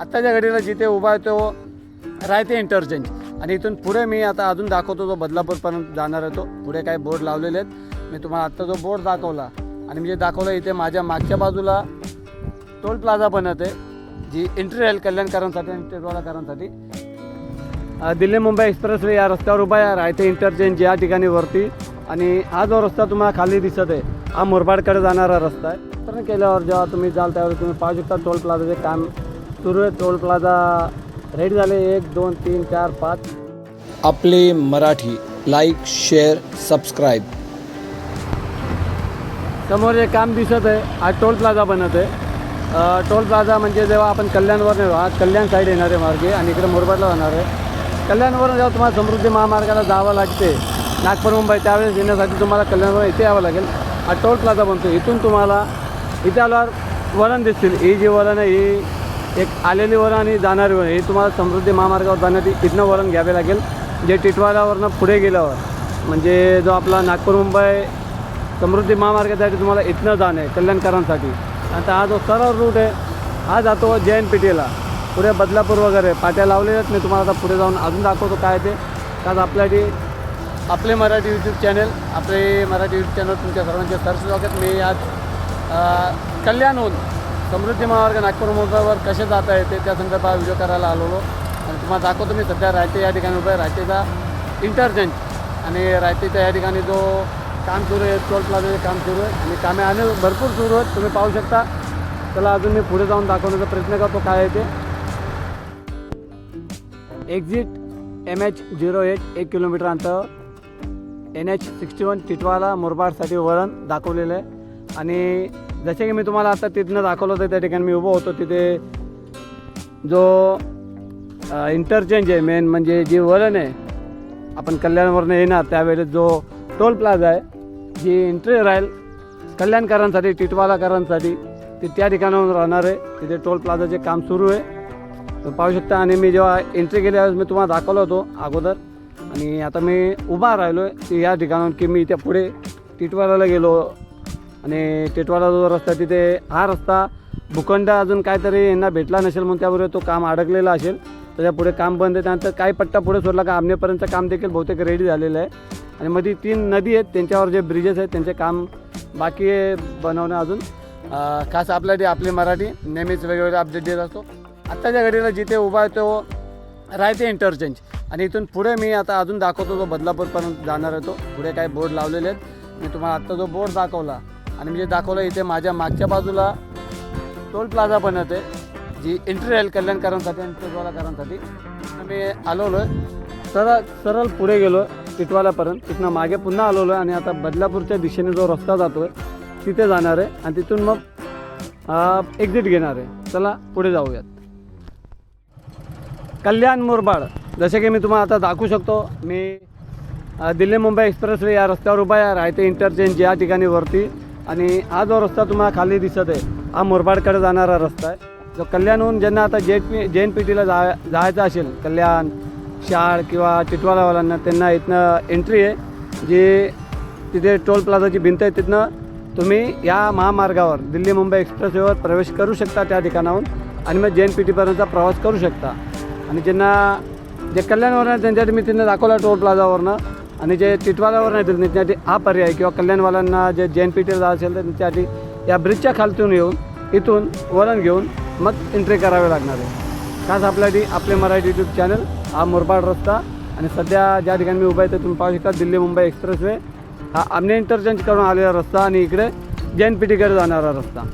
आत्ताच्या घडीला जिथे उभा आहे तो रायते इंटरचेंज. आणि इथून पुढे मी आता अजून दाखवतो तो बदलापूरपर्यंत जाणार आहे तो. पुढे काही बोर्ड लावलेले आहेत. मी तुम्हाला आत्ता जो बोर्ड दाखवला आणि मी जे दाखवलं इथे माझ्या मागच्या बाजूला टोल प्लाझा बनत आहे जी एंट्री राहील कल्याणकरांसाठी आणि टेटवालाकरांसाठी दिल्ली मुंबई एक्सप्रेसवे या रस्त्यावर उभा आहे रायते इंटरचेंज या ठिकाणी वरती. आणि हा जो रस्ता तुम्हाला खाली दिसत आहे हा मुरबाडकडे जाणारा रस्ता आहे. तर केल्यावर जेव्हा तुम्ही जाल त्यावेळी तुम्ही पाहू शकता टोल प्लाझाचे काम आहे टोल प्लाझा. रेडी झाले एक दोन तीन चार पाच. आपले मराठी लाईक शेअर सबस्क्राईब समोर जे काम दिसत आहे हा टोल प्लाझा बनत आहे. टोल प्लाझा म्हणजे जेव्हा आपण कल्याणवर नाही हा कल्याण साईड येणार आहे मार्गे आणि इकडे मुरबाडला जाणार आहे. कल्याणवरून जेव्हा तुम्हाला समृद्धी महामार्गाला जावं लागते नागपूर मुंबई त्यावेळेस येण्यासाठी तुम्हाला कल्याणवर इथे यावं लागेल. हा टोल प्लाझा बनतो इथून तुम्हाला इथे आल्यावर वळण दिसतील. ही जी वळण आहे ही एक आलेली वळण आणि जाणारी वळण हे तुम्हाला समृद्धी महामार्गावर जाण्यासाठी इथनं वळण घ्यावे लागेल. जे टिटवाल्यावरनं पुढे गेल्यावर म्हणजे जो आपला नागपूर मुंबई समृद्धी महामार्गासाठी तुम्हाला इथनं जाणं आहे कल्याणकरांसाठी. आता हा जो सरळ रूट आहे हा जातो जे एन पी टीला पुढे बदलापूर वगैरे पाट्या लावलेल्याच मी तुम्हाला आता पुढे जाऊन अजून दाखवतो काय ते. आज आपल्यासाठी आपले मराठी यूट्यूब चॅनल आपले मराठी यूट्यूब चॅनल तुमच्या सर्वांचे सरस स्वागत. मी आज कल्याणहून समृद्धी महामार्ग नागपूर मुंबईवर कसे जाता येते त्या संदर्भात व्हिडिओ करायला आलेलो. आणि तुम्हाला दाखवतो मी सध्या रायते या ठिकाणी उभं आहे. रायतेचा इंटरचेंज आणि रायतेच्या या ठिकाणी जो काम सुरू आहे टोल प्लाझाचे काम सुरू आहे. आणि कामे आणि भरपूर सुरू आहेत. तुम्ही पाहू शकता. त्याला अजून मी पुढे जाऊन दाखवण्याचा प्रयत्न करतो. काय आहे ते? Exit M H zero eight एक किलोमीटर अंतर. N H sixty one Titwala मुरबाडसाठी वळण दाखवलेलं आहे. आणि जसे की मी तुम्हाला आता तिथनं दाखवलं होतं त्या ठिकाणी मी उभं होतो तिथे. जो इंटरचेंज आहे मेन म्हणजे जी वळण आहे आपण कल्याणवरनं येणार त्यावेळेस जो टोल प्लाझा आहे जी एंट्री राहील कल्याणकरांसाठी टिटवालाकरांसाठी ते त्या ठिकाणाहून राहणार आहे. तिथे टोल प्लाझाचे काम सुरू आहे. पाहू शकता आणि मी जेव्हा एंट्री केल्यावेळेस मी तुम्हाला दाखवलं होतो अगोदर आणि आता मी उभा राहिलो आहे या ठिकाणाहून की मी इथे पुढे टिटवालाला गेलो आणि टेटवाडा जो रस्ता तिथे हा रस्ता भूखंड अजून काहीतरी यांना भेटला नसेल म्हणून त्याबरोबर तो काम अडकलेला असेल. त्याच्या पुढे काम बंद आहे. त्यानंतर काही पट्टा पुढे सोडला का आमनेपर्यंतचं काम देखील बहुतेक रेडी झालेलं आहे. आणि मध्ये तीन नदी आहेत त्यांच्यावर जे ब्रिजेस आहेत त्यांचे काम बाकी बनवणं अजून. खास आपल्यासाठी आपली मराठी नेहमीच वेगवेगळे अपडेट देत असतो. आत्ताच्या घडीला जिथे उभा आहे तो रायते इंटरचेंज आणि इथून पुढे मी आता अजून दाखवतो तो बदलापूरपर्यंत जाणार आहे तो. पुढे काही बोर्ड लावलेले आहेत. मी तुम्हाला आत्ता जो बोर्ड दाखवला आणि मी जे दाखवलं इथे माझ्या मागच्या बाजूला टोल प्लाझा बनत आहे जी एंट्री राहील कल्याणकरांसाठी आणि टिटवालाकरांसाठी आम्ही मी आहे. सरळ सरळ पुढे गेलो टिटवालापर्यंत तिथनं मागे पुन्हा आलोलो आहे आणि आता बदलापूरच्या दिशेने जो रस्ता जातो आहे तिथे जाणार आहे. आणि तिथून मग एक्झिट घेणार आहे. चला पुढे जाऊयात. कल्याण मुरबाड. जसे की मी तुम्हाला आता दाखवू शकतो मी दिल्ली मुंबई एक्सप्रेसवे या रस्त्यावर उभा आहे. रायते इंटरचेंज या ठिकाणी वरती आणि हा जो रस्ता तुम्हाला खाली दिसत आहे हा मुरबाडकडे जाणारा रस्ता आहे. जो कल्याणहून ज्यांना आता जे पी जे एन पी टीला जा जायचं असेल कल्याण शाळ किंवा टिटवालावाल्यांना त्यांना इथनं एंट्री आहे जी तिथे टोल प्लाझाची भिंत आहे तिथनं तुम्ही या महामार्गावर दिल्ली मुंबई एक्सप्रेसवेवर प्रवेश करू शकता त्या ठिकाणाहून आणि मग जे एन पी टीपर्यंतचा प्रवास करू शकता. आणि ज्यांना जे कल्याणवरनं आहे, त्यांच्यासाठी मी तिथनं दाखवला टोल प्लाझावरनं आणि जे टिटवालावर नाही त्यांच्यासाठी हा पर्याय किंवा कल्याणवाल्यांना जे जे एन पी टीला जायचं असेल तर त्यांच्यासाठी या ब्रिजच्या खालतून येऊन इथून वळण घेऊन मग एंट्री करावे लागणार आहे. खास आपल्यासाठी आपले मराठी यूट्यूब चॅनल हा मुरबाड रस्ता आणि सध्या ज्या ठिकाणी मी उभा आहे तुम्ही पाहू शकता दिल्ली मुंबई एक्सप्रेसवे हा आमने इंटरचेंज करून आलेला रस्ता आणि इकडे जे एन पी टीकडे जाणारा रस्ता.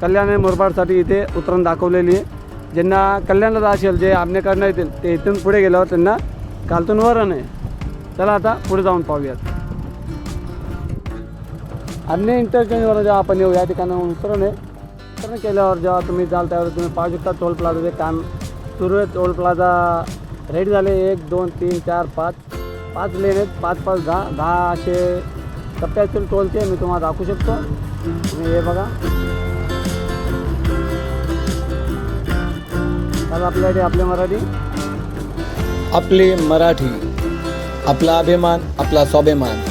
कल्याण आणि मुरबाडसाठी इथे उतरण दाखवलेली आहे. ज्यांना कल्याणला जा असेल जे आमनेकडनं येतील ते इथून पुढे गेल्यावर त्यांना खालतून वरण आहे. चला आता पुढे जाऊन पाहूयात. अन्य इंटरचेंजवर जेव्हा आपण येऊ या ठिकाणी उतरण आहे उतरण केल्यावर जेव्हा तुम्ही जाल त्यावर तुम्ही पाहू शकता टोल प्लाझाचे काम सुरू आहे. टोल प्लाझा रेडी झाले. एक दोन तीन चार पाच. पाच लेन आहेत. पाच पाच दहा. दहा असे टप्प्यातील टोलचे मी तुम्हाला दाखवू शकतो. तुम्ही हे बघा. आज आपल्याकडे आपली मराठी. आपली मराठी. आपला अभिमान आपला स्वाभिमान.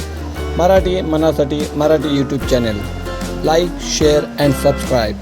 Marathi मनासाठी Marathi YouTube channel like share and subscribe